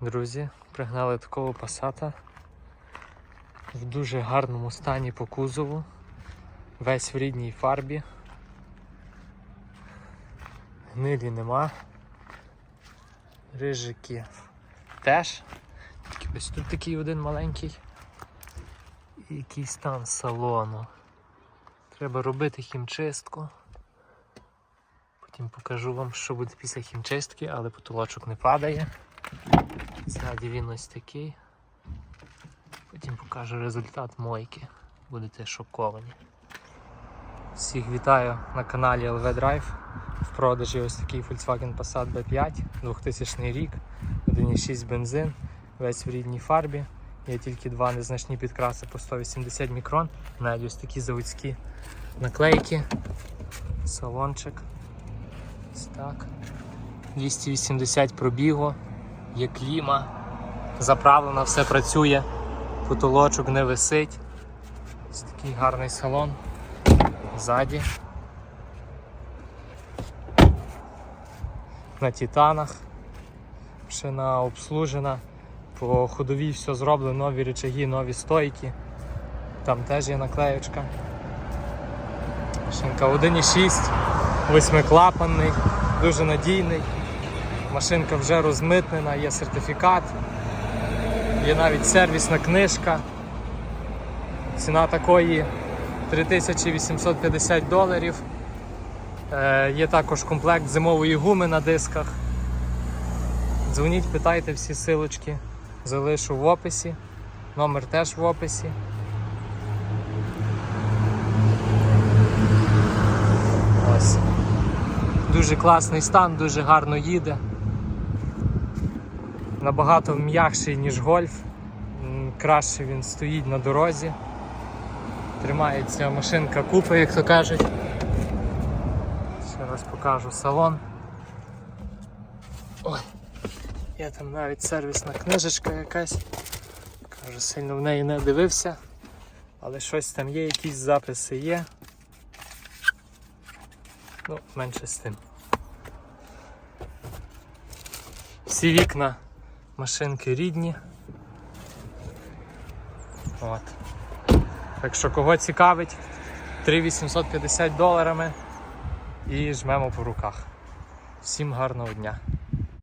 Друзі, пригнали такого пасата в дуже гарному стані по кузову. Весь в рідній фарбі. Гнилі нема. Рижики теж. Ось тут такий один маленький. І якийсь стан салону. Треба робити хімчистку. Потім покажу вам, що буде після хімчистки, але потолочок не падає. Ззаді він ось такий. Потім покажу результат мойки. Будете шоковані. Всіх вітаю на каналі LV Drive. В продажі ось такий Volkswagen Passat B5, 2000 рік, 1,6 бензин, весь в рідній фарбі. Є тільки два незначні підкраси по 180 мікрон. Навіть ось такі заводські наклейки. Салончик. Ось так. 280 пробігу, є кліма, заправлено, все працює, потолочок не висить. Ось такий гарний салон. Ззаді. На титанах. Машина обслужена. По ходовій все зроблено, нові речаги, нові стойки. Там теж є наклеючка. Машинка 1,6, восьмиклапанний, дуже надійний. Машинка вже розмитнена, є сертифікат, є навіть сервісна книжка. Ціна такої 3850 доларів. Е, є також комплект зимової гуми на дисках. Дзвоніть, питайте всі силочки, залишу в описі. Номер теж в описі. Ось. Дуже класний стан, дуже гарно їде. Набагато м'якший, ніж гольф. Краще він стоїть на дорозі. Тримається машинка купи, як то кажуть. Ще раз покажу салон. Ой, є там навіть сервісна книжечка якась. Кажу, сильно в неї не дивився, але щось там є, якісь записи є. Ну, менше з тим. Всі вікна машинки рідні. От. Так що кого цікавить, 3850 доларами і жмемо по руках. Всім гарного дня!